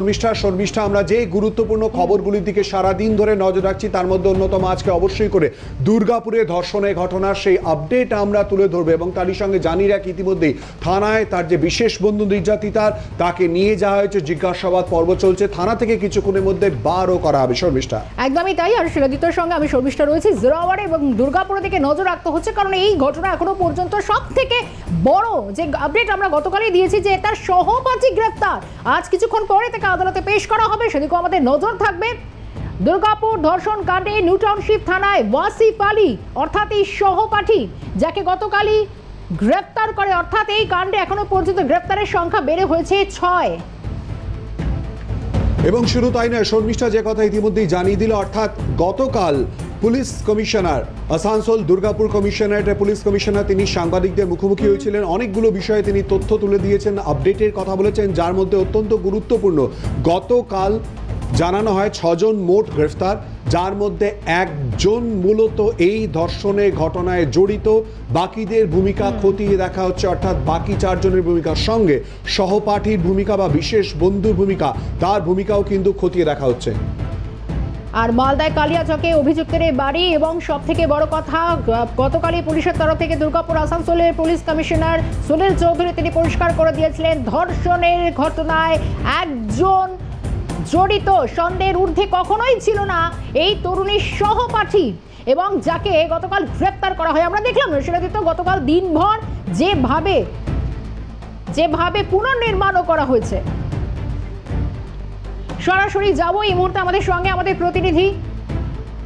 শর্মিষ্ঠা শর্মিষ্ঠা আমরা যে গুরুত্বপূর্ণ খবরগুলির দিকে সারাদিন ধরে নজর রাখছি, তার মধ্যে অন্যতম আজকে অবশ্যই করে দুর্গাপুরে ধর্ষণের ঘটনার সেই আপডেট আমরা তুলে ধরবো এবং তারই সঙ্গে জানি রাখ ইতিমধ্যেই থানায় তার যে বিশেষ বন্ধু নির্যাতিতার, তাকে নিয়ে যাওয়া হয়েছে, জিজ্ঞাসাবাদ পর্ব চলছে। থানা থেকে কিছুক্ষণের মধ্যে বারও করা হবে শর্মিষ্ঠা। একদমই তাই, আর শিলাদিত্যর সঙ্গে আমি শর্মিষ্ঠা রয়েছি। জোরাওয়াড়ে এবং দুর্গাপুরের দিকে নজর রাখতে হচ্ছে, কারণ এই ঘটনা এখনও পর্যন্ত সব থেকে বড় যে আপডেট আমরা গতকালই দিয়েছি, যে তার সহপাঠী গ্রেপ্তার আজ কিছুক্ষণ পরে তাকে আদালতে পেশ করা হবে, সেদিকেও আমাদের নজর থাকবে। দুর্গাপুর ধর্ষণ কাণ্ডে নিউ টাউনশিপ থানায় ওয়াসিফ আলী, অর্থাৎ এই সহপাঠী, যাকে গতকালই গ্রেপ্তার করে, অর্থাৎ এই কাণ্ডে এখনও পর্যন্ত গ্রেপ্তারের সংখ্যা বেড়ে হয়েছে ছয়। এবং শুধু তাই নয়, শর্মিষ্ঠা যে কথা ইতিমধ্যেই জানিয়ে দিল, অর্থাৎ গতকাল পুলিশ কমিশনার, আসানসোল দুর্গাপুর কমিশনারেটের পুলিশ কমিশনার তিনি সাংবাদিকদের মুখোমুখি হয়েছিলেন। অনেকগুলো বিষয়ে তিনি তথ্য তুলে দিয়েছেন, আপডেটের কথা বলেছেন, যার মধ্যে অত্যন্ত গুরুত্বপূর্ণ। গতকাল জানানো হয়, ছজন মোট গ্রেফতার। যার মধ্যে একজন মূলত এই ধর্ষণের ঘটনায় জড়িত। বাকিদের ভূমিকা খতিয়ে দেখা হচ্ছে অর্থাৎ বাকি চারজনের ভূমিকার সঙ্গে। সহপাঠীর ভূমিকা বা বিশেষ বন্ধুর ভূমিকা তার ভূমিকাও কিন্তু খতিয়ে দেখা হচ্ছে। আর মালদায় কালিয়াচকে অভিযুক্তের বাড়ি এবং সব থেকে বড় কথা গতকালই পুলিশের তরফ থেকে দুর্গাপুর আসানসোলের পুলিশ কমিশনার সুনীল চৌধুরী তিনি পরিষ্কার করে দিয়েছিলেন ধর্ষণের ঘটনায় একজন জড়িত সন্দেহের ঊর্ধ্বে কখনোই ছিল না। এই তরুণীর সহপাঠী এবং যাকে গতকাল গ্রেপ্তার করা হয়, আমরা দেখলাম নৈশিলাদিত্য গতকাল দিনভর যেভাবে যেভাবে পুনর্নির্মাণও করা হয়েছে। সরাসরি যাব এই মুহূর্তে আমাদের সঙ্গে আমাদের প্রতিনিধি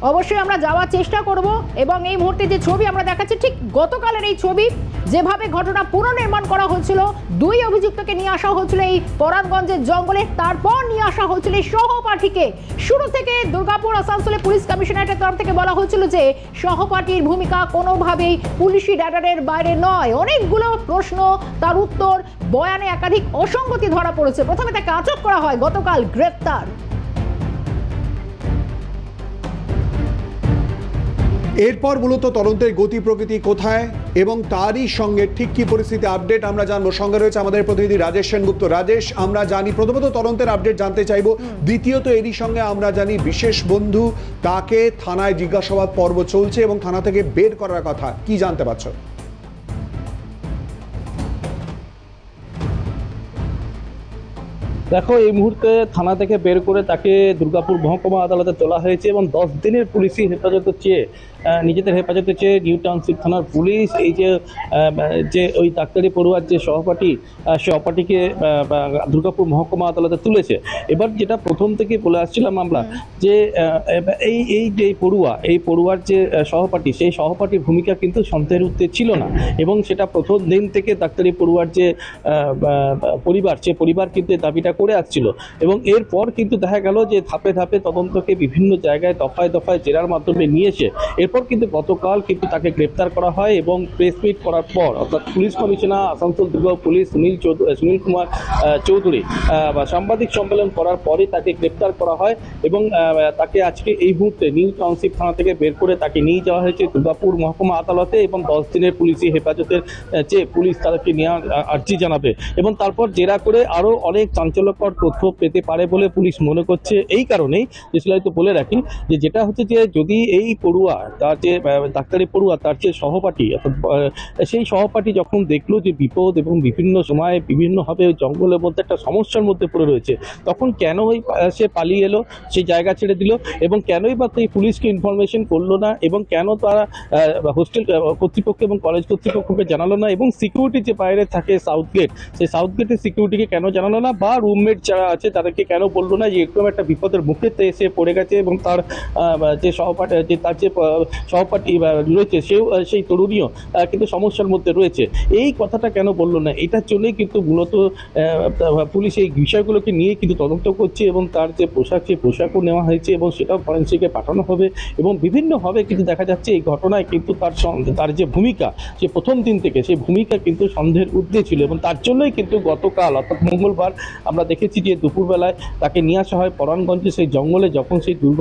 অবশ্যই আমরা যাওয়ার চেষ্টা করব এবং এই মুহূর্তে যে ছবি আমরা দেখাচ্ছি, ঠিক গতকালের এই ছবি, যেভাবে ঘটনা পুনর্নির্মাণ করা হয়েছিল, দুই অভিযুক্তকে নিয়ে আসা হয়েছিল এই পরাণগঞ্জের জঙ্গলে, তারপর নিয়ে আসা হচ্ছিল এই সহপাঠীকে। শুরু থেকে দুর্গাপুর আসানসোলে পুলিশ কমিশনারেটের তরফ থেকে বলা হয়েছিল যে, সহপাঠীর ভূমিকা কোনোভাবেই পুলিশি ড্যাডারের বাইরে নয়। অনেকগুলো প্রশ্ন, তার উত্তর, বয়ানে একাধিক অসঙ্গতি ধরা পড়েছে। প্রথমে তাকে আটক করা হয় গতকাল গ্রেপ্তার। এরপর মূলত তদন্তের গতি প্রকৃতি কোথায় এবং তারই সঙ্গে ঠিক কি পরিস্থিতি আপডেট আমরা জানব। সঙ্গে রয়েছে আমাদের প্রতিনিধি রাজেশ সেনগুপ্ত। রাজেশ, আমরা জানি প্রথমত তদন্তের আপডেট জানতে চাইব। দ্বিতীয়ত এরই সঙ্গে আমরা জানি বিশেষ বন্ধু তাকে থানায় জিজ্ঞাসাবাদ পর্ব চলছে এবং থানা থেকে বের করার কথা। কি জানতে পারছ? দেখো, এই মুহূর্তে থানা থেকে বের করে তাকে দুর্গাপুর মহকুমা আদালতে তোলা হয়েছে এবং দশ দিনের পুলিশি হেফাজতে চেয়ে নিজেদের হেফাজতে চেয়ে নিউ টাউনশিপ থানার পুলিশ এই যে যে ওই ডাক্তারি পড়ুয়ার যে সহপাঠী আহ, সহপাঠীকে দুর্গাপুর মহকুমা আদালতে তুলেছে। এবার যেটা প্রথম থেকে বলে আসছিলাম আমরা যে এই এই যে পড়ুয়া এই পড়ুয়ার যে সহপাঠী সেই সহপাঠীর ভূমিকা কিন্তু সন্দেহের উত্তে ছিল না। এবং সেটা প্রথম দিন থেকে ডাক্তারি পড়ুয়ার যে পরিবার সে পরিবার কিন্তু এই দাবিটা করে আসছিল। এবং এরপর কিন্তু দেখা গেল যে ধাপে ধাপে তদন্তকে বিভিন্ন জায়গায় দফায় দফায় জেরার মাধ্যমে নিয়েছে এরপর কিন্তু গতকাল কিন্তু তাকে গ্রেপ্তার করা হয় এবং প্রেস মিট করার পর, অর্থাৎ পুলিশ কমিশনার, আসানসোল দুর্গ পুলিশ সুনীল সুনীল কুমার চৌধুরী বা সাংবাদিক সম্মেলন করার পরে তাকে গ্রেপ্তার করা হয় এবং তাকে আজকে এই মুহূর্তে নিউ টাউনশিপ থানা থেকে বের করে তাকে নিয়ে যাওয়া হয়েছে দুর্গাপুর মহকুমা আদালতে এবং দশ দিনের পুলিশি হেফাজতের চেয়ে পুলিশ তাদেরকে নেওয়ার আর্জি জানাবে এবং তারপর জেরা করে আরও অনেক চাঞ্চল্যকর তথ্য পেতে পারে বলে পুলিশ মনে করছে। এই কারণেই, যে তো বলে রাখি, যে যেটা হচ্ছে যে যদি এই পড়ুয়া তার যে ডাক্তারি পড়ুয়া, তার যে সহপাঠী সেই সহপাঠী যখন দেখল যে বিপদ এবং বিভিন্ন সময়ে বিভিন্নভাবে জঙ্গলের মধ্যে একটা সমস্যার মধ্যে পড়ে রয়েছে, তখন কেন ওই সে পালিয়ে এলো সেই জায়গা ছেড়ে দিল এবং কেনই বা এই পুলিশকে ইনফরমেশন করল না এবং কেন তারা হোস্টেল কর্তৃপক্ষ এবং কলেজ কর্তৃপক্ষকে জানালো না এবং সিকিউরিটি যে বাইরে থাকে সাউথ গেট সেই সাউথ গেটের সিকিউরিটিকে কেন জানালো না বা রুমমেট যারা আছে তাদেরকে কেন বলল না যে এরকম একটা বিপদের মুখে এসে পড়ে গেছে এবং তার যে সহপাঠী, যে তার যে সহপাঠী বা রয়েছে, সেও সেই তরুণীও কিন্তু সমস্যার মধ্যে রয়েছে। এই কথাটা কেন বলল না? এটার জন্যই কিন্তু মূলত পুলিশ এই বিষয়গুলোকে নিয়ে কিন্তু তদন্ত করছে এবং তার যে পোশাক, সেই পোশাকও নেওয়া হয়েছে এবং সেটাও ফরেন্সিকে পাঠানো হবে এবং বিভিন্নভাবে কিন্তু দেখা যাচ্ছে এই ঘটনায় কিন্তু তার তার যে ভূমিকা, সে প্রথম দিন থেকে সেই ভূমিকা কিন্তু সন্দেহের ঊর্ধ্বে ছিল এবং তার জন্যই কিন্তু গতকাল, অর্থাৎ মঙ্গলবার, আমরা দেখেছি যে দুপুরবেলায় তাকে নিয়ে আসা হয় পরাণগঞ্জে সেই জঙ্গলে, যখন সেই দুর্ঘ,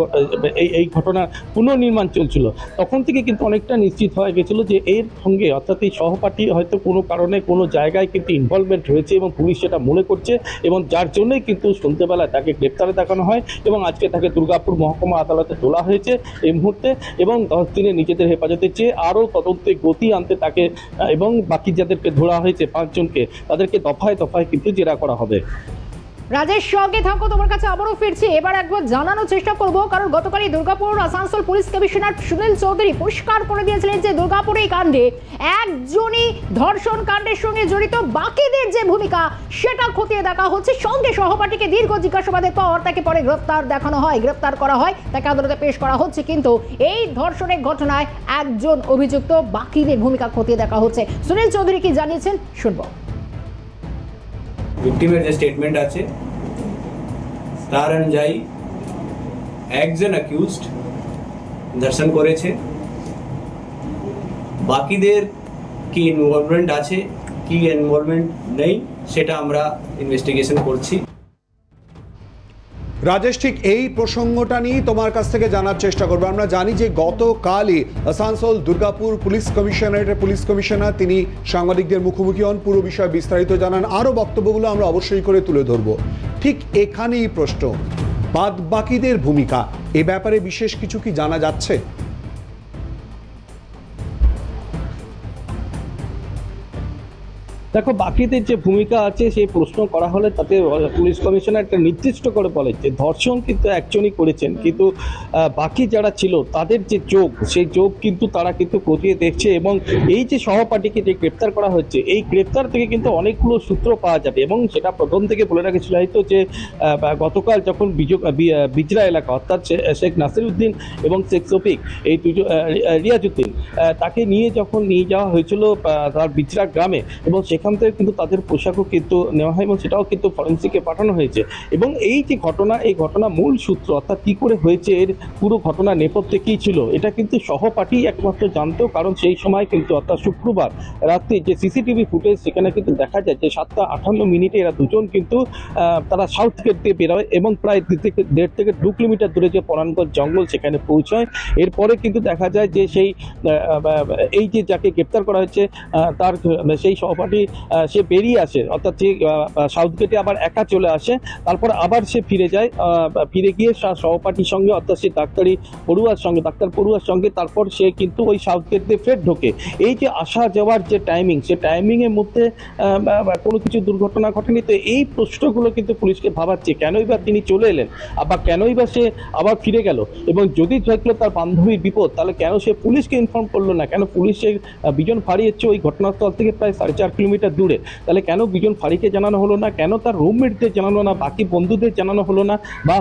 এই এই ঘটনার পুনর্নির্মাণ চলছিল। তখন থেকে কিন্তু অনেকটা নিশ্চিত হয়ে গেছিল যে এর সঙ্গে অর্থাৎ এই সহপাঠী হয়তো কোনো কারণে কোনো জায়গায় কিন্তু ইনভলভমেন্ট হয়েছে এবং পুলিশ সেটা মনে করছে এবং যার জন্যই কিন্তু সন্ধ্যেবেলায় তাকে গ্রেপ্তারে দেখানো হয় এবং আজকে তাকে দুর্গাপুর মহকুমা আদালতে তোলা হয়েছে এই মুহূর্তে এবং দশ দিনে নিজেদের হেফাজতে চেয়ে আরও তদন্তে গতি আনতে তাকে এবং বাকি যাদেরকে ধরা হয়েছে পাঁচজনকে তাদেরকে দফায় দফায় কিন্তু জেরা করা হবে। রাজেশ সঙ্গে থাকো, তোমার কাছে আবারও ফিরছি। এবার একবার জানানোর চেষ্টা করব, কারণ গতকালই দুর্গাপুর, আসানসোল পুলিশ কমিশনার সুনীল চৌধুরী পরিষ্কার করে দিয়েছিলেন যে দুর্গাপুর এই কাণ্ডে একজনই ধর্ষণ কাণ্ডের সঙ্গে জড়িত। বাকিদের যে ভূমিকা, সেটা খতিয়ে দেখা হচ্ছে। সঙ্গে সহপাঠীকে দীর্ঘ জিজ্ঞাসাবাদের পর তাকে পরে গ্রেপ্তার দেখানো হয়, গ্রেপ্তার করা হয়, তাকে আদালতে পেশ করা হচ্ছে। কিন্তু এই ধর্ষণের ঘটনায় একজন অভিযুক্ত, বাকিদের ভূমিকা খতিয়ে দেখা হচ্ছে। সুনীল চৌধুরী কি জানিয়েছেন, শুনব। ভিকটিমের যে স্টেটমেন্ট আছে, তার অনুযায়ী একজন অ্যাকিউজড দর্শন করেছে। বাকিদের কি ইনভলভমেন্ট আছে, কি ইনভলভমেন্ট নেই, সেটা আমরা ইনভেস্টিগেশন করছি। রাজেশ, ঠিক এই প্রসঙ্গটা নিয়েই তোমার কাছ থেকে জানার চেষ্টা করব। আমরা জানি যে গতকালই আসানসোল দুর্গাপুর পুলিশ কমিশনারেটের পুলিশ কমিশনার তিনি সাংবাদিকদের মুখোমুখি হন। পুরো বিষয়ে বিস্তারিত জানান। আরও বক্তব্যগুলো আমরা অবশ্যই করে তুলে ধরব। ঠিক এখানেই প্রশ্ন বাদ বাকিদের ভূমিকা, এ ব্যাপারে বিশেষ কিছু কি জানা যাচ্ছে? দেখো বাকিদের যে ভূমিকা আছে সেই প্রশ্ন করা হলে তাতে পুলিশ কমিশনার একটা নির্দিষ্ট করে বলে যে ধর্ষণ কিন্তু একজনই করেছেন। কিন্তু বাকি যারা ছিল তাদের যে যোগ সেই যোগ কিন্তু তারা কিন্তু খতিয়ে দেখছে এবং এই যে সহপাঠীকে যে গ্রেপ্তার করা হচ্ছে এই গ্রেপ্তার থেকে কিন্তু অনেকগুলো সূত্র পাওয়া যাবে এবং সেটা প্রথম থেকে বলে রাখেছিল হয়তো যে গতকাল যখন বিজরা এলাকা অর্থাৎ শেখ নাসির উদ্দিন এবং শেখ শফিক এই দুজন আহ, রিয়াজুদ্দিন তাকে নিয়ে যখন নিয়ে যাওয়া হয়েছিল তার বিজরা গ্রামে এবং সেখান থেকে কিন্তু তাদের পোশাকও কিন্তু নেওয়া হয় এবং সেটাও কিন্তু ফরেন্সিকে পাঠানো হয়েছে। এবং এই যে ঘটনা, এই ঘটনা মূল সূত্র অর্থাৎ কী করে হয়েছে, এর পুরো ঘটনা নেপথ্যে কী ছিল, এটা কিন্তু সহপাঠী একমাত্র জানতো কারণ সেই সময় কিন্তু অর্থাৎ শুক্রবার রাত্রে যে সিসিটিভি ফুটেজ, সেখানে কিন্তু দেখা যায় যে সাতটা আটান্ন মিনিটে এরা দুজন কিন্তু তারা সাউথ গেট দিয়ে বেরোয় এবং প্রায় থেকে, দেড় থেকে দু কিলোমিটার দূরে যে পরানগঞ্জ জঙ্গল, সেখানে পৌঁছায়। এরপরে কিন্তু দেখা যায় যে সেই এই যে যাকে গ্রেপ্তার করা হয়েছে তার, সেই সহপাঠী সে বেরিয়ে আসে। অর্থাৎ যে সাউথ গেটে আবার একা চলে আসে। তারপর আবার সে ফিরে যায় ফিরে গিয়ে সহপাঠীর সঙ্গে, অর্থাৎ সে ডাক্তারি পড়ুয়ার সঙ্গে, ডাক্তার পড়ুয়ার সঙ্গে, তারপর সে কিন্তু ওই সাউথ গেট দিয়ে ফের ঢোকে। এই যে আসা যাওয়ার যে টাইমিং সে টাইমিংয়ের মধ্যে কোনো কিছু দুর্ঘটনা ঘটেনি। তো এই প্রশ্নগুলো কিন্তু পুলিশকে ভাবাচ্ছে, কেনই বা তিনি চলে এলেন, আবার কেনই বা সে আবার ফিরে গেল? এবং যদি দেখল তার বান্ধবীর বিপদ, তাহলে কেন সে পুলিশকে ইনফর্ম করল না? কেন পুলিশের বিজন ফাঁড়ি হচ্ছে ওই ঘটনাস্থল থেকে প্রায় সাড়ে চার কিলোমিটার দূরে। তাহলে কেন বিজন ফাঁড়িকে জানানো হলো না? কেন তার রুমমেটদের জানানো না? বাকি বন্ধুদের জানানো হলো না? বা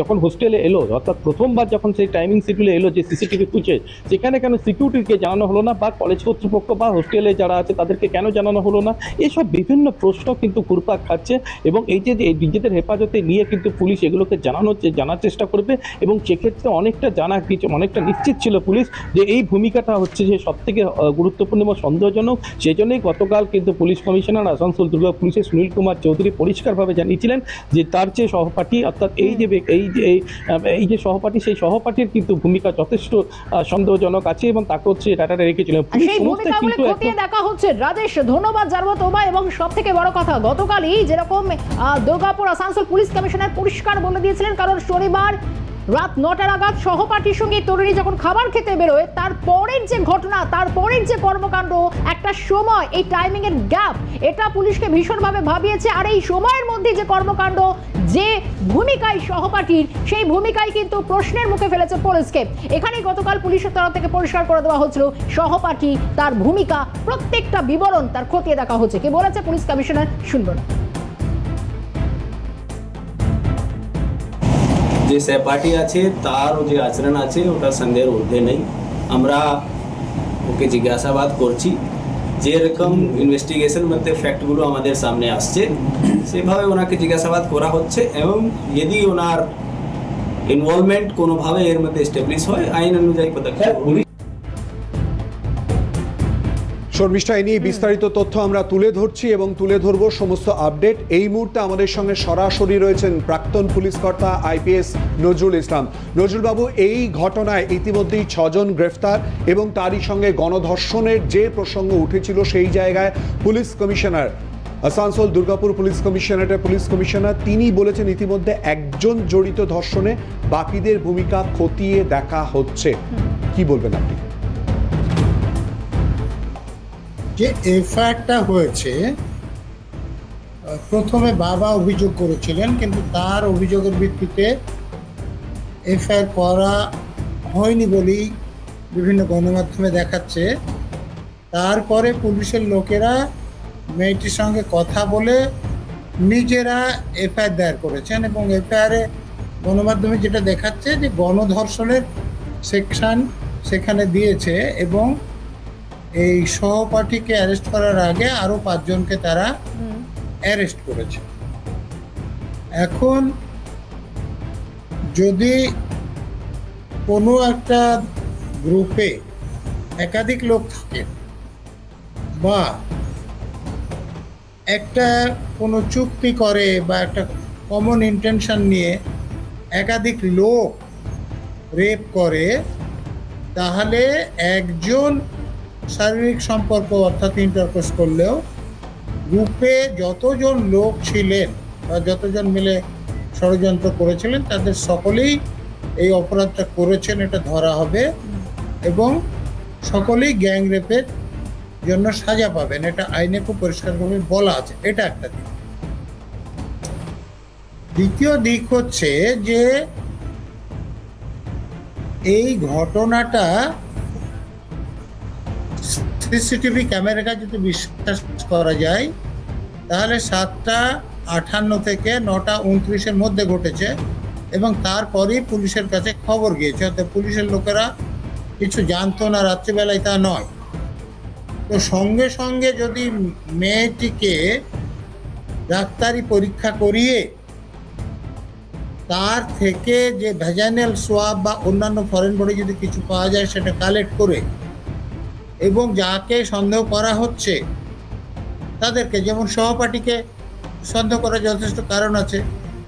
যখন হোস্টেলে এলো, অর্থাৎ প্রথমবার যখন সেই টাইমিং শিডিউলে এলো যে সিসিটিভি ফুটেজ সেখানে কেন সিকিউরিটিকে জানানো হলো না? বা কলেজ কর্তৃপক্ষ বা হোস্টেলে যারা আছে, তাদেরকে কেন জানানো হলো না? এসব বিভিন্ন প্রশ্ন কিন্তু ঘুরপাক খাচ্ছে এবং এই যে নিজেদের হেফাজতে নিয়ে কিন্তু পুলিশ এগুলোকে জানানো জানার চেষ্টা করবে এবং সেক্ষেত্রে অনেকটা জানা কিছু অনেকটা নিশ্চিত ছিল পুলিশ যে এই ভূমিকাটা হচ্ছে যে সব থেকে গুরুত্বপূর্ণ এবং সন্দেহজনক। সেই জন্যই গতকাল কিন্তু পুলিশ কমিশনার আসানসোল দুর্গা পুলিশের সুনীল কুমার চৌধুরী পরিষ্কারভাবে জানিয়েছিলেন যে তার যে সহপাঠী অর্থাৎ এই যে এই যে এই, যে সহপাঠী সেই সহপাঠীর কিন্তু ভূমিকা যথেষ্ট সন্দেহজনক আছে এবং তাকে হচ্ছে ডাটাটা রেখেছিলেন। পুলিশ সমস্ত কিন্তু দেখা হচ্ছে। রাজেশ ধন্যবাদ জানব তোমা এবং সব থেকে বড় কথা গতকালই যেরকম দুর্গাপুর আসানসোল পুলিশ কমিশনার পরিষ্কার বলে দিয়েছিলেন কারণ শনিবার রাত নটার নাগাদ সহপাঠীর সঙ্গে তরুণী যখন খাবার খেতে বেরোয় তারপরের যে ঘটনা তারপরের যে কর্মকাণ্ড, একটা সময়, এই টাইমিং এর গ্যাপ এটা পুলিশকে ভীষণভাবে ভাবিয়েছে। আর এই সময়ের মধ্যে যে কর্মকাণ্ড, যে ভূমিকায় সহপাঠীর, সেই ভূমিকায় কিন্তু প্রশ্নের মুখে ফেলেছে পুলিশকে এখানেই গতকাল পুলিশের তরফ থেকে পরিষ্কার করে দেওয়া হচ্ছিল, সহপাঠী তার ভূমিকা, প্রত্যেকটা বিবরণ তার খতিয়ে দেখা হচ্ছে। কি বলেছে পুলিশ কমিশনার? শুনব না। যে সহপাঠী আছে, তার যে আচরণ আছে, ওটা সন্দেহের ঊর্ধ্বে নেই আমরা ওকে জিজ্ঞাসাবাদ করছি, যেরকম ইনভেস্টিগেশন মধ্যে ফ্যাক্টগুলো আমাদের সামনে আসছে, সেভাবে ওনাকে জিজ্ঞাসাবাদ করা হচ্ছে এবং যদি ওনার ইনভলভমেন্ট কোনোভাবে এর মধ্যে এস্টাবলিশ হয়, আইন অনুযায়ী পদক্ষেপ। শর্মিষ্ঠা এই নিয়ে বিস্তারিত তথ্য আমরা তুলে ধরছি এবং তুলে ধরব সমস্ত আপডেট। এই মুহূর্তে আমাদের সঙ্গে সরাসরি রয়েছেন প্রাক্তন পুলিশ কর্তা আইপিএস নজরুল ইসলাম। নজরুলবাবু এই ঘটনায় ইতিমধ্যেই ছজন গ্রেফতার এবং তারই সঙ্গে গণধর্ষণের যে প্রসঙ্গ উঠেছিল সেই জায়গায় police commissioner Asansol Durgapur police কমিশনারেটের police commissioner তিনি বলেছেন ইতিমধ্যে একজন জড়িত ধর্ষণে বাকিদের ভূমিকা খতিয়ে দেখা হচ্ছে। কি বলবেন আপনি? যে এফআইআরটা হয়েছে, প্রথমে বাবা অভিযোগ করেছিলেন, কিন্তু তার অভিযোগের ভিত্তিতে এফআইআর করা হয়নি বলেই বিভিন্ন গণমাধ্যমে দেখাচ্ছে। তারপরে পুলিশের লোকেরা মেয়েটির সঙ্গে কথা বলে নিজেরা এফআইআর দায়ের করেছেন এবং এফআইআরে গণমাধ্যমে যেটা দেখাচ্ছে যে গণধর্ষণের সেকশন সেখানে দিয়েছে এবং এই সহপাঠীকে অ্যারেস্ট করার আগে আরও পাঁচজনকে তারা অ্যারেস্ট করেছে। এখন যদি কোনো একটা গ্রুপে একাধিক লোক থাকে বা একটা কোনো চুক্তি করে বা একটা কমন ইন্টেনশন নিয়ে একাধিক লোক রেপ করে তাহলে একজন শারীরিক সম্পর্ক অর্থাৎ ইন্টারকোর্স করলেও গ্রুপে যতজন লোক ছিলেন বা যতজন মিলে ষড়যন্ত্র করেছিলেন, তাদের সকলেই এই অপরাধটা করেছেন, এটা ধরা হবে এবং সকলেই গ্যাং রেপের জন্য সাজা পাবেন। এটা আইনে খুব পরিষ্কারভাবে বলা আছে। এটা একটা দিক। দ্বিতীয় দিক হচ্ছে যে এই ঘটনাটা সিসিটিভি ক্যামেরাটা যদি বিশ্বাস করা যায়, তাহলে সাতটা আঠান্ন থেকে নটা উনত্রিশের মধ্যে ঘটেছে এবং তারপরেই পুলিশের কাছে খবর গিয়েছে। অর্থাৎ পুলিশের লোকেরা কিছু জানতো না, রাত্রিবেলায় তা নয়। তো সঙ্গে সঙ্গে যদি মেয়েটিকে ডাক্তারি পরীক্ষা করিয়ে তার থেকে যে ভ্যাজাইনাল সোয়াব বা অন্যান্য ফরেন বডি যদি কিছু পাওয়া যায়, সেটা কালেক্ট করে এবং যাকে সন্দেহ করা হচ্ছে, তাদেরকে যেমন সহপাঠীকে সন্দেহ করার যথেষ্ট কারণ আছে,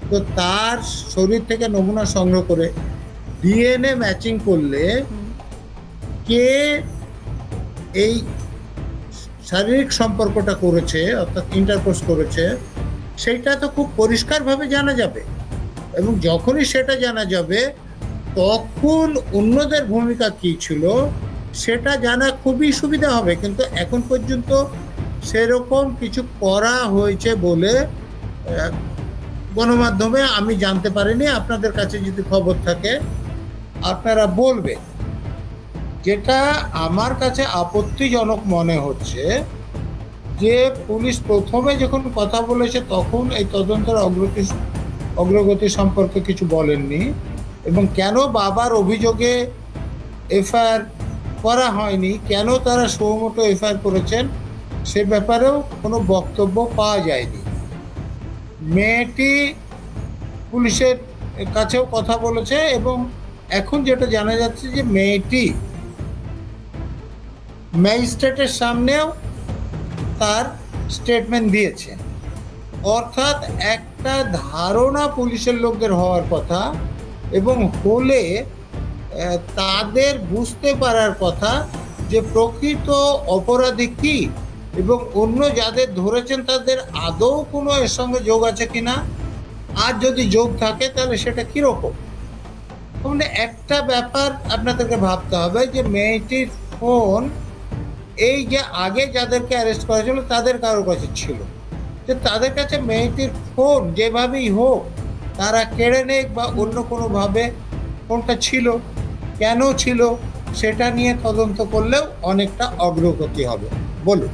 তো তার শরীর থেকে নমুনা সংগ্রহ করে ডিএনএ ম্যাচিং করলে কে এই শারীরিক সম্পর্কটা করেছে, অর্থাৎ ইন্টারকোর্স করেছে সেটা তো খুব পরিষ্কারভাবে জানা যাবে। এবং যখনই সেটা জানা যাবে, তখন অন্যদের ভূমিকা কী ছিল? সেটা জানা খুবই সুবিধা হবে, কিন্তু এখন পর্যন্ত সেরকম কিছু করা হয়েছে বলে গণমাধ্যমে আমি জানতে পারিনি। আপনাদের কাছে যদি খবর থাকে, আপনারা বলবেন। যেটা আমার কাছে আপত্তিজনক মনে হচ্ছে, যে পুলিশ প্রথমে যখন কথা বলেছে, তখন এই তদন্তের অগ্রগতি অগ্রগতি সম্পর্কে কিছু বলেননি। এবং কেন বাবার অভিযোগে এফআইআর করা হয়নি, কেন তারা সৌমতো এফআইআর করেছেন সে ব্যাপারেও কোনো বক্তব্য পাওয়া যায়নি। মেয়েটি পুলিশের কাছেও কথা বলেছে এবং এখন যেটা জানা যাচ্ছে যে মেয়েটি ম্যাজিস্ট্রেটের সামনেও তার স্টেটমেন্ট দিয়েছে। অর্থাৎ একটা ধারণা পুলিশের লোকদের হওয়ার কথা এবং হলে তাদের বুঝতে পারার কথা যে প্রকৃত অপরাধী কি এবং অন্য যাদের ধরেছেন তাদের আদৌ কোনো এর সঙ্গে যোগ আছে কি না? আর যদি যোগ থাকে তাহলে সেটা কীরকম? মানে একটা ব্যাপার আপনাদেরকে ভাবতে হবে যে মেয়েটির ফোন এই যে আগে যাদেরকে অ্যারেস্ট করা ছিল তাদের কারোর কাছে ছিল। যে তাদের কাছে মেয়েটির ফোন যেভাবেই হোক তারা কেড়ে নেক বা অন্য কোনোভাবে ফোনটা ছিল। কেন ছিল সেটা নিয়ে তদন্ত করলেও অনেকটা অগ্রগতি হবে। বলুন।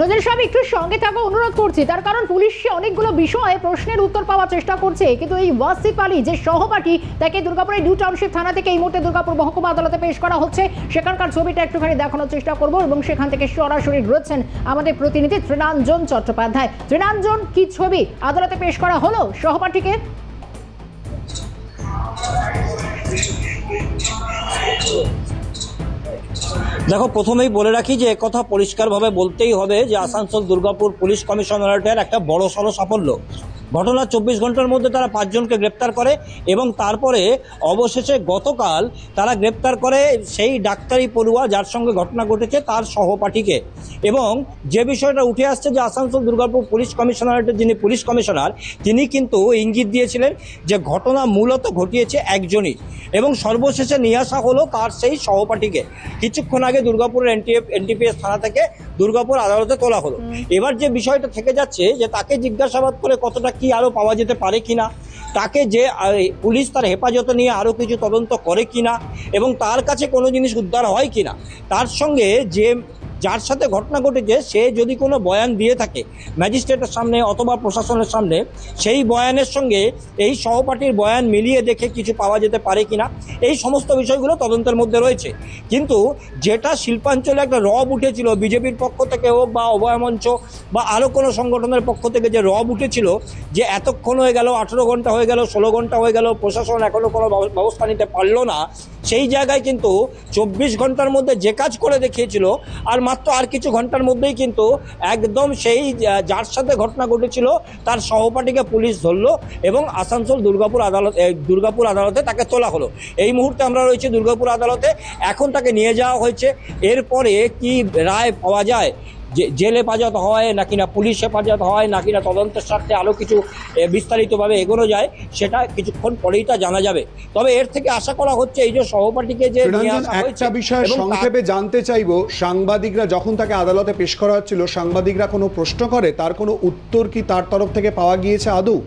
নজর সাহেব, একটু সঙ্গে থাকা অনুরোধ করছি। তার কারণ পুলিশ অনেকগুলো বিষয়ে প্রশ্নের উত্তর পাওয়ার চেষ্টা করছে। কিন্তু এই ওয়াসিফ আলী যে সহপাঠী, তাকে দুর্গাপুরের নিউ টাউনশিপ থানা থেকে এই মুহূর্তে দুর্গাপুর মহকুমা আদালতে পেশ করা হচ্ছে। সেখানকার ছবিটা একটুখানি দেখানোর চেষ্টা করব এবং সেখান থেকে সরাসরি রয়েছেন আমাদের প্রতিনিধি তৃণাঞ্জন চট্টোপাধ্যায়। তৃণাঞ্জন, কি ছবি আদালতে পেশ করা হলো সহপাঠীকে? দেখো, প্রথমেই বলে রাখি যে কথা পরিষ্কারভাবে বলতেই হবে যে আসানসোল দুর্গাপুর পুলিশ কমিশনারেটের একটা বড় সড়ো সাফল্য। ঘটনা চব্বিশ ঘণ্টার মধ্যে তারা পাঁচজনকে গ্রেপ্তার করে এবং তারপরে অবশেষে গতকাল তারা গ্রেপ্তার করে সেই ডাক্তারি পড়ুয়া যার সঙ্গে ঘটনা ঘটেছে তার সহপাঠীকে। এবং যে বিষয়টা উঠে আসছে যে আসানসোল দুর্গাপুর পুলিশ কমিশনারেটের যিনি পুলিশ কমিশনার তিনি কিন্তু ইঙ্গিত দিয়েছিলেন যে ঘটনা মূলত ঘটিয়েছে একজনই এবং সর্বশেষে নিয়ে আসা হলো তার সেই সহপাঠীকে। কিছুক্ষণ আগে দুর্গাপুরের এনটিএফ এনটিপিএস থানা থেকে দুর্গাপুর আদালতে তোলা হলো। এবার যে বিষয়টা থেকে যাচ্ছে যে তাকে জিজ্ঞাসাবাদ করে কতটা কি আরও পাওয়া যেতে পারে কি না তাকে যে পুলিশ তার হেফাজত নিয়ে আরও কিছু তদন্ত করে কি না এবং তার কাছে কোনো জিনিস উদ্ধার হয় কি না তার সঙ্গে যে যার সাথে ঘটনা ঘটেছে, সে যদি কোনো বয়ান দিয়ে থাকে, ম্যাজিস্ট্রেটের সামনে অথবা প্রশাসনের সামনে, সেই বয়ানের সঙ্গে এই সহপাঠীর বয়ান মিলিয়ে দেখে কিছু পাওয়া যেতে পারে কিনা, এই সমস্ত বিষয়গুলো তদন্তের মধ্যে রয়েছে। কিন্তু যেটা শিল্পাঞ্চলে একটা রব উঠেছিল, বিজেপির পক্ষ থেকে হোক বা অভয় মঞ্চ বা আরও কোনো সংগঠনের পক্ষ থেকে যে রব উঠেছিল, যে এতক্ষণ হয়ে গেল, আঠেরো ঘণ্টা হয়ে গেল, ষোলো ঘণ্টা হয়ে গেল, প্রশাসন এখনও কোনো ব্যবস্থা নিতে পারল না, সেই জায়গায় কিন্তু চব্বিশ ঘণ্টার মধ্যে যে কাজ করে দেখিয়েছিল, আর মাত্র আর কিছু ঘণ্টার মধ্যেই কিন্তু একদম সেই যার সাথে ঘটনা ঘটেছিল, তার সহপাঠীকে পুলিশ ধরলো এবং আসানসোল দুর্গাপুর আদালত দুর্গাপুর আদালতে তাকে তোলা হলো। এই মুহূর্তে আমরা রয়েছি দুর্গাপুর আদালতে। এখন তাকে নিয়ে যাওয়া হয়েছে। এরপরে কি রায় পাওয়া যায়? জেল হেফাজত হয় নাকি না পুলিশ হেফাজত হয় নাকি না তদন্তের স্বার্থে আরও কিছু বিস্তারিতভাবে এগোনো যায় সেটা কিছুক্ষণ পরেই তা জানা যাবে। তবে এর থেকে আশা করা হচ্ছে এই যে সহপাঠীকে যে একটা বিষয় সংক্ষেপে জানতে চাইব সাংবাদিকরা যখন তাকে আদালতে পেশ করা হচ্ছিল সাংবাদিকরা কোনো প্রশ্ন করে তার কোনো উত্তর কি তার তরফ থেকে পাওয়া গিয়েছে আদৌ?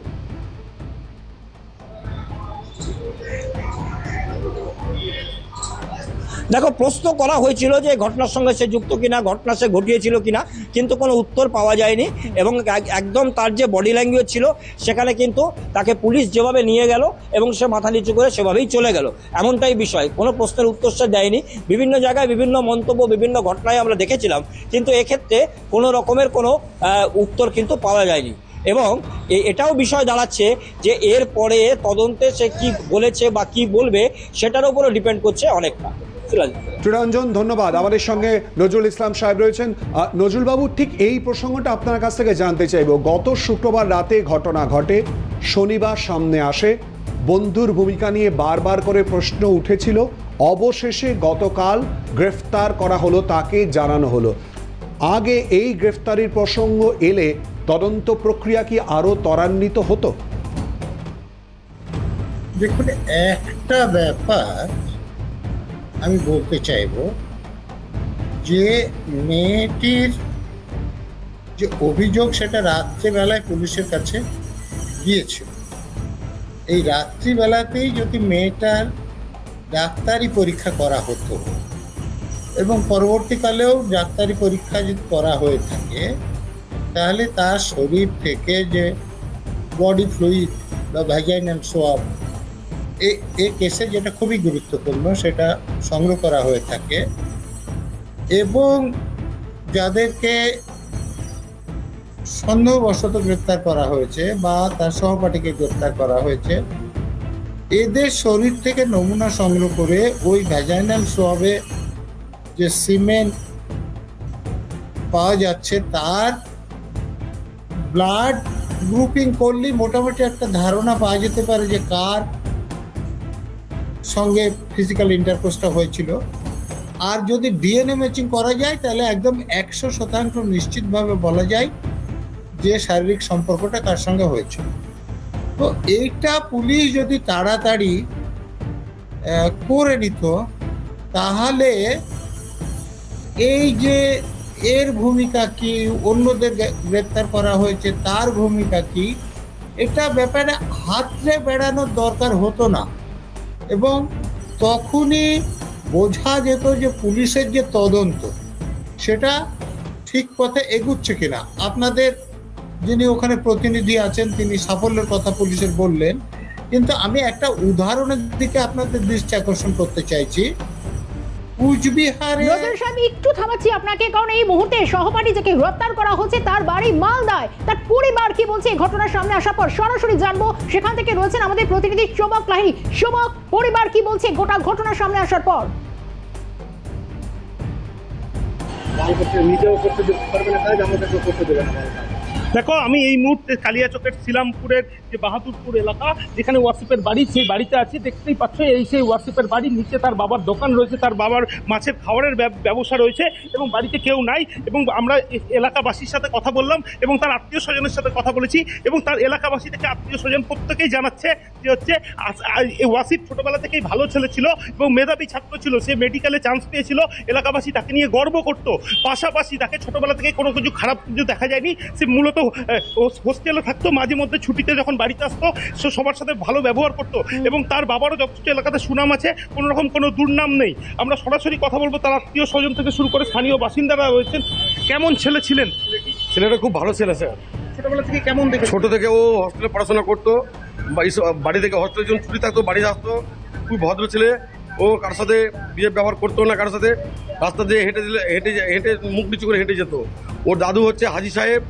দেখো, প্রশ্ন করা হয়েছিল যে ঘটনার সঙ্গে সে যুক্ত কিনা, ঘটনা সে ঘটিয়েছিল কিনা, কিন্তু কোনো উত্তর পাওয়া যায়নি এবং এক- একদম তার যে বডি ল্যাঙ্গুয়েজ ছিল, সেখানে কিন্তু তাকে পুলিশ যেভাবে নিয়ে গেল এবং সে মাথা নিচু করে সেভাবেই চলে গেল। এমনটাই বিষয়। কোনো প্রশ্নের উত্তর সে দেয়নি। বিভিন্ন জায়গায় বিভিন্ন মন্তব্য, বিভিন্ন ঘটনায় আমরা দেখেছিলাম, কিন্তু এক্ষেত্রে কোনো রকমের কোনো উত্তর কিন্তু পাওয়া যায়নি। এবং এটাও বিষয় দাঁড়াচ্ছে যে এর পরে তদন্তে সে কি বলেছে বা কি বলবে, সেটার উপরও ডিপেন্ড করছে অনেকটা। চিরঞ্জন ধন্যবাদ। আমাদের সঙ্গে নজরুল ইসলাম সাহেব রয়েছেন। আহ, নজরুলবাবু ঠিক এই প্রসঙ্গটা আপনার কাছ থেকে জানতে চাইব। গত শুক্রবার রাতে ঘটনা ঘটে শনিবার সামনে আসে। বন্ধুর ভূমিকা নিয়ে বারবার করে প্রশ্ন উঠেছিল। অবশেষে গতকাল গ্রেফতার করা হলো তাকে জানানো হলো। আগে এই গ্রেফতারির প্রসঙ্গ এলে তদন্ত প্রক্রিয়া কি আরও ত্বরান্বিত হতো? দেখুন একটা ব্যাপার আমি বলতে চাইব যে মেয়েটির যে অভিযোগ সেটা রাত্রিবেলায় পুলিশের কাছে গিয়েছিল। এই রাত্রিবেলাতেই যদি মেয়েটার ডাক্তারি পরীক্ষা করা হতো এবং পরবর্তীকালেও ডাক্তারি পরীক্ষা যদি করা হয়ে থাকে, তাহলে তার শরীর থেকে যে বডি ফ্লুইড বা ভ্যাজাইনাল সোয়াব এ কেসে যেটা খুবই গুরুত্বপূর্ণ, সেটা সংগ্রহ করা হয়ে থাকে এবং যাদেরকে সন্দেহবশত গ্রেপ্তার করা হয়েছে বা তার সহপাঠীকে গ্রেপ্তার করা হয়েছে, এদের শরীর থেকে নমুনা সংগ্রহ করে ওই ভ্যাজাইনাল সোয়াবে যে সিমেন্ট পাওয়া যাচ্ছে, তার ব্লাড গ্রুপিং করলেই মোটামুটি একটা ধারণা পাওয়া যেতে পারে যে কার সঙ্গে ফিজিক্যাল ইন্টারকোর্সটা হয়েছিল। আর যদি ডিএনএ ম্যাচিং করা যায়, তাহলে একদম একশো শতাংশ নিশ্চিতভাবে বলা যায় যে শারীরিক সম্পর্কটা তার সঙ্গে হয়েছিল তো এইটা পুলিশ যদি তাড়াতাড়ি করে নিত, তাহলে এই যে এর ভূমিকা কি, অন্যদের গ্রেপ্তার করা হয়েছে, তার ভূমিকা কি, এটা ব্যাপারে হাতড়ে বেড়ানোর দরকার হতো না। এবং তখনই বোঝা যেত যে পুলিশের যে তদন্ত, সেটা ঠিক পথে এগুচ্ছে কিনা। আপনাদের যিনি ওখানে প্রতিনিধি আছেন, তিনি সাফল্যের কথা পুলিশের বললেন। কিন্তু আমি একটা উদাহরণের দিকে আপনাদের দৃষ্টি আকর্ষণ করতে চাইছি। কুচবিহারে নজরুল সাহেব একটু থামাচ্ছি আপনাকে কারণ এই মুহূর্তে সহপাঠী যাকে গ্রেপ্তার করা হচ্ছে তার বাড়ি মালদায়। তার পরিবার কি বলছে এই ঘটনার সামনে আসার পর সরাসরি জানব। সেখান থেকে রয়েছেন আমাদের প্রতিনিধি শোভক লাহিনী শোভক পরিবার কি বলছে গোটা ঘটনার সামনে আসার পর? করতে নিজেও করতে পারবে না কাজ আমাদেরকে করতে দেবে না। দেখো, আমি এই মুহূর্তে কালিয়াচকের শিলামপুরের যে বাহাদুরপুর এলাকা, যেখানে ওয়াসিফের বাড়ি, সেই বাড়িতে আছি। দেখতেই পাচ্ছ, এই সেই ওয়াসিফের বাড়ি, নিচে তার বাবার দোকান রয়েছে, তার বাবার মাছের ব্যব- ব্যবসা রয়েছে, এবং বাড়িতে কেউ নাই, এবং আমরা এলাকাবাসীর সাথে কথা বললাম, এবং তার আত্মীয় স্বজনের সাথে কথা বলেছি, এবং তার এলাকাবাসী থেকে আত্মীয় স্বজন প্রত্যেকেই জানাচ্ছে যে হচ্ছে এই ওয়াসিফ ছোটবেলা থেকেই ভালো ছেলে ছিল, এবং মেধাবী ছাত্র ছিল, সে মেডিকেলে চান্স পেয়েছিল, এলাকাবাসী তাকে নিয়ে গর্ব করত। পাশাপাশি তাকে ছোটবেলা থেকে কোনো কিছু খারাপ কিছু দেখা যায়নি, সে মূলত হোস্টেলে থাকতো মাঝে মধ্যে ছুটিতে যখন বাড়িতে আসতো সে সবার সাথে ভালো ব্যবহার করতো এবং তার বাবারও যথেষ্ট এলাকাতে সুনাম আছে কোনো রকম কোনো দুর্নাম নেই। আমরা সরাসরি কথা বলব তার আত্মীয় স্বজন থেকে শুরু করে স্থানীয় বাসিন্দারা রয়েছেন। কেমন ছেলে ছিলেন? ছেলেটা খুব ভালো ছেলে স্যার। ছোটবেলা থেকে কেমন দেখে ছোট থেকে ও হস্টেলে পড়াশোনা করতো বাড়ি থেকে হস্টেলে যখন ছুটি থাকতো বাড়ি আসতো খুব ভদ্র ছেলে। ও কার সাথে বিয়ে ব্যবহার করতো না কারোর সাথে রাস্তা দিয়ে হেঁটে দিলে হেঁটে হেঁটে মুখ নিচু করে হেঁটে যেত। ওর দাদু হচ্ছে হাজি সাহেব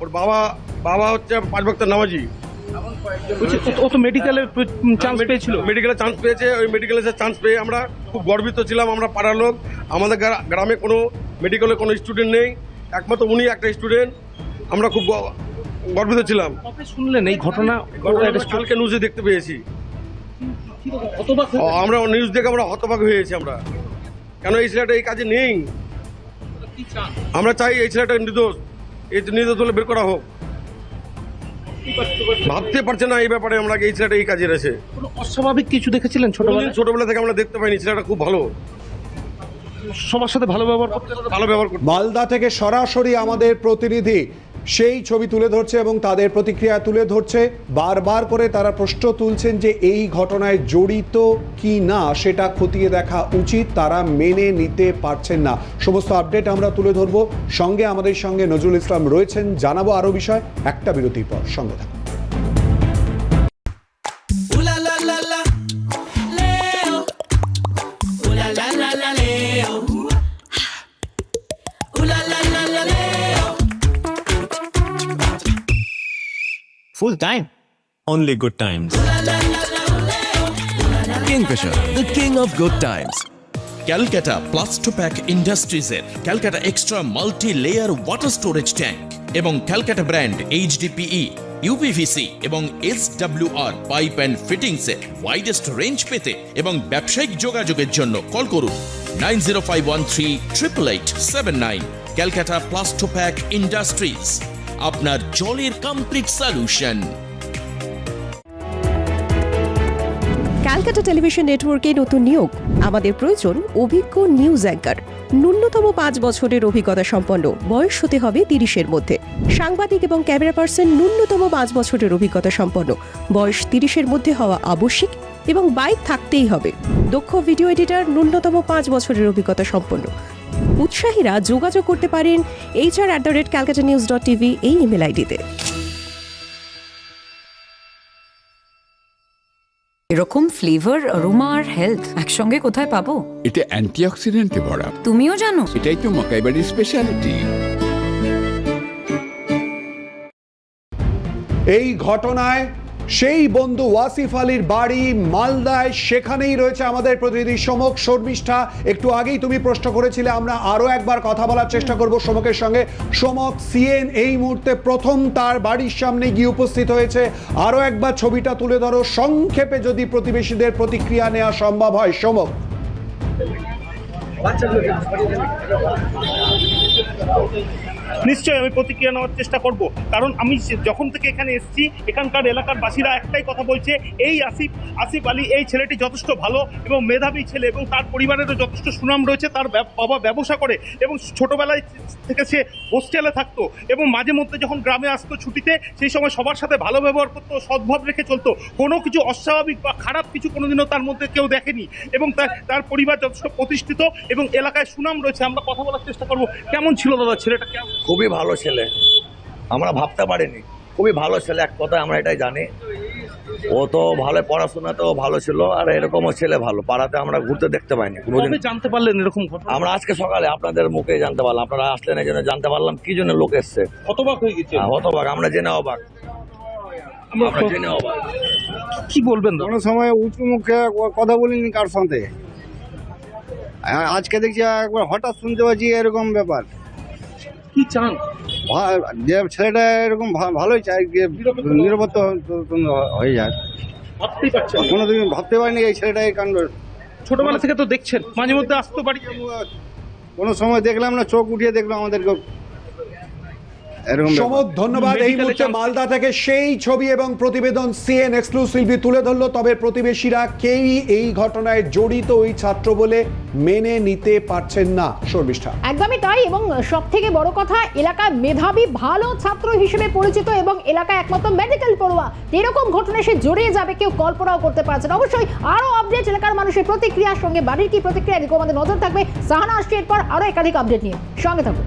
ওর বাবা বাবা হচ্ছে পাঁচ ভক্তের নামাজি। ও- ও তো মেডিকেলে চান্স পেয়েছিল। মেডিকেলে চান্স পেয়েছে ওই মেডিকেলে চান্স পেয়ে আমরা খুব গর্বিত ছিলাম আমরা পাড়ার লোক। আমাদের গ্রামে কোনো মেডিকেলে কোনো স্টুডেন্ট নেই। একমাত্র উনি একটা স্টুডেন্ট আমরা খুব গর্বিত ছিলাম। শুনলেন এই ঘটনা? কালকে নিউজে দেখতে পেয়েছি। আমরা নিউজ দেখে আমরা হতবাক হয়েছি আমরা। কেন এই ছেলেটা এই কাজে নেই? আমরা চাই এই ছেলেটা নির্দোষ। এই নির্দোষ হলে বের করা হোক। ভাবতে পারছে না এই ব্যাপারে আমরা এই ছেলেটা এই কাজে রয়েছে। অস্বাভাবিক কিছু দেখেছিলেন ছোটবেলায়? ছোটবেলা থেকে আমরা দেখতে পাইনি ছেলেটা খুব ভালো। সবার সাথে ভালো ব্যবহার করতে ভালো ব্যবহার মালদা থেকে সরাসরি আমাদের প্রতিনিধি সেই ছবি তুলে ধরছে এবং তাদের প্রতিক্রিয়া তুলে ধরছে। বারবার করে তারা প্রশ্ন তুলছেন যে এই ঘটনায় জড়িত কি না, সেটা খতিয়ে দেখা উচিত, তারা মেনে নিতে পারছেন না। সমস্ত আপডেট আমরা তুলে ধরব। সঙ্গে আমাদের সঙ্গে নজরুল ইসলাম রয়েছেন। জানাব আরও বিষয়। একটা বিরতির পর সঙ্গে থাকুন। Full time. Only good times. Kingfisher, the king of good times. Calcutta Plastopack ইন্ডাস্ট্রিজের Calcutta extra multi layer water storage tank এবং ক্যালকাটা ব্র্যান্ড এইচডিপিই ইউপিভিসি এবং এস আর পাইপ অ্যান্ড ফিটিংসের ওয়াইডেস্ট রেঞ্জ পেতে এবং ব্যবসায়িক যোগাযোগের জন্য কল করুন nine zero five one three triple eight seven nine Calcutta Plastopack industries আপনার জলের কমপ্লিট সলিউশন ক্যালকাটা টেলিভিশন নেটওয়ার্কে নতুন নিয়োগ। আমাদের প্রয়োজন অভিজ্ঞ নিউজ অ্যাঙ্কার ন্যূনতম পাঁচ বছরের অভিজ্ঞতা সম্পন্ন। বয়স হতে হবে তিরিশের মধ্যে। সাংবাদিক এবং ক্যামেরা পার্সন ন্যূনতম পাঁচ বছরের অভিজ্ঞতা সম্পন্ন। বয়স তিরিশের মধ্যে হওয়া আবশ্যিক এবং বাইক থাকতেই হবে। দক্ষ ভিডিও এডিটার ন্যূনতম পাঁচ বছরের অভিজ্ঞতা সম্পন্ন। উৎসাহীরা যোগাযোগ করতে পারেন HR at the rate Calcutta news dot TV এই ইমেল আইডিতে। এরকম ফ্লেভার অরোমা আর হেলথ একসঙ্গে কোথায় পাবো? এটা অ্যান্টিঅক্সিডেন্টে ভরা। তুমিও জানো? এটাই তো মকাইবাড়ির স্পেশালিটি এই ঘটনায় সেই বন্ধু ওয়াসিফ আলীর বাড়ি মালদায়, সেখানেই রয়েছে আমাদের প্রতিনিধি সমক শর্মিষ্ঠা। একটু আগেই তুমি প্রশ্ন করেছিলে, আমরা আরও একবার কথা বলার চেষ্টা করব সমকের সঙ্গে। সমক, সিএন এই মুহূর্তে প্রথম তার বাড়ির সামনে গিয়ে উপস্থিত হয়েছে। আরও একবার ছবিটা তুলে ধরো। সংক্ষেপে যদি প্রতিবেশীদের প্রতিক্রিয়া নেওয়া সম্ভব হয়, সমক। নিশ্চয়ই আমি প্রতিক্রিয়া নেওয়ার চেষ্টা করব। কারণ আমি যখন থেকে এখানে এসেছি, এখানকার এলাকার বাসীরা একটাই কথা বলছে, এই আসিফ আসিফ আলী এই ছেলেটি যথেষ্ট ভালো এবং মেধাবী ছেলে এবং তার পরিবারেরও যথেষ্ট সুনাম রয়েছে, তার বাবা ব্যবসা করে এবং ছোটোবেলায় থেকে সে হোস্টেলে থাকতো এবং মাঝে মধ্যে যখন গ্রামে আসতো ছুটিতে, সেই সময় সবার সাথে ভালো ব্যবহার করতো, সদ্ভাব রেখে চলতো। কোনো কিছু অস্বাভাবিক বা খারাপ কিছু কোনোদিনও তার মধ্যে কেউ দেখেনি এবং তার তার পরিবার যথেষ্ট প্রতিষ্ঠিত এবং এলাকায় সুনাম রয়েছে আমরা কথা বলার চেষ্টা করব। কেমন ছিল দাদা ছেলেটা? কেমন? খুবই ভালো ছেলে। আমরা ভাবতে পারিনি। খুবই ভালো ছেলে এক কথায় আমরা এটাই জানি। ও তো ভালো পড়াশোনাতেও ভালো ছিল আর এরকমও ছেলে ভালো। পাড়াতে আমরা ঘুরতে দেখতে পাইনি কোনোদিন। জানতে পারলেন এরকম আমরা আজকে সকালে আপনাদের মুখে জানতে পারলাম। আপনারা আসলেন এই জন্য জানতে পারলাম কি জন্য লোক এসছে। হতবাক হয়ে গেছে। হ্যাঁ, হতবাক। আমরা জেনে অবাক। আমরা জেনে অবাক। কি বলবেন? কোনো সময় উঁচু মুখে কথা বলিনি কার সাথে। আজকে দেখছি একবার হঠাৎ শুনতে পাচ্ছি এরকম ব্যাপার। কি চান? যে ছেলেটা এরকম ভালোই চায় যে নিরাপত্তা হয়ে যায়। ভাবতেই পারছেন কোনোদিন ভাবতে পারিনি এই ছেলেটা এই কাণ্ড। ছোটবেলা থেকে তো দেখছেন মাঝে মধ্যে আসতো বাড়ি কোনো সময় দেখলাম না চোখ উঠিয়ে দেখলাম আমাদেরকে। সমদ ধন্যবাদ। এই মুহূর্তে মালদা থেকে সেই ছবি এবং প্রতিবেদন সিএন এক্সক্লুসিভলি তুলে ধরলো। তবে প্রতিবেশীরা কেউই এই ঘটনায় জড়িত ওই ছাত্র বলে মেনে নিতে পারছেন না শর্মিষ্ঠা। একদমই তাই এবং সব থেকে বড় কথা এলাকায় মেধাবী ভালো ছাত্র হিসেবে পরিচিত এবং এলাকায় একমাত্র মেডিকেল পড়ুয়া। এরকম ঘটনায় সে জড়িয়ে যাবে কেউ কল্পনাও করতে পারছে না। অবশ্যই আরও আপডেট এলাকার মানুষের প্রতিক্রিয়ার সঙ্গে বাড়ির কি প্রতিক্রিয়া এদিকে আমাদের নজর থাকবে। সাহানা আসছে এরপর আরও একাধিক আপডেট নিয়ে। সঙ্গে থাকুন।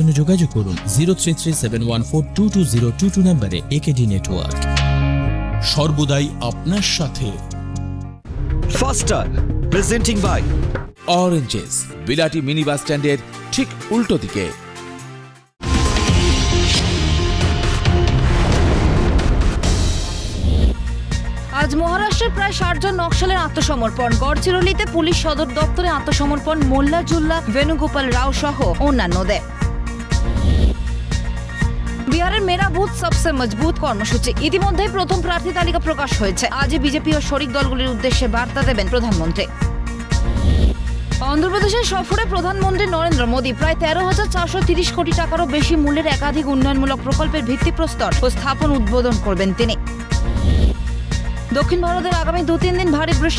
যোগাযোগ করুন zero three three seven one four two two zero two two নম্বরে একেডি নেটওয়ার্ক সর্বদাই আপনার সাথে। Faster. Presenting by অরেঞ্জেস বিলাটি মিনি বাস স্ট্যান্ডের ঠিক উল্টো দিকে। আজ মহারাষ্ট্রের প্রায় ষাট জন নকশালের আত্মসমর্পণ। গড়চিরলিতে পুলিশ সদর দপ্তরে আত্মসমর্পণ মোল্লা জুল্লা বেণুগোপাল রাও সহ অন্যান্যদের। বিহারের মেরা বুথ সবসে মজবুত কর্মসূচি। ইতিমধ্যেই প্রথম প্রার্থী তালিকা প্রকাশ হয়েছে। আজই বিজেপি ও শরিক দলগুলির উদ্দেশ্যে বার্তা দেবেন প্রধানমন্ত্রী। অন্ধ্রপ্রদেশের সফরে প্রধানমন্ত্রী নরেন্দ্র মোদী প্রায় তেরো হাজার চারশো তিরিশ কোটি টাকারও বেশি মূল্যের একাধিক উন্নয়নমূলক প্রকল্পের ভিত্তিপ্রস্তর ও স্থাপন উদ্বোধন করবেন তিনি। দক্ষিণ ভারতের আগামী দু তিন দিন ভারী বৃষ্টি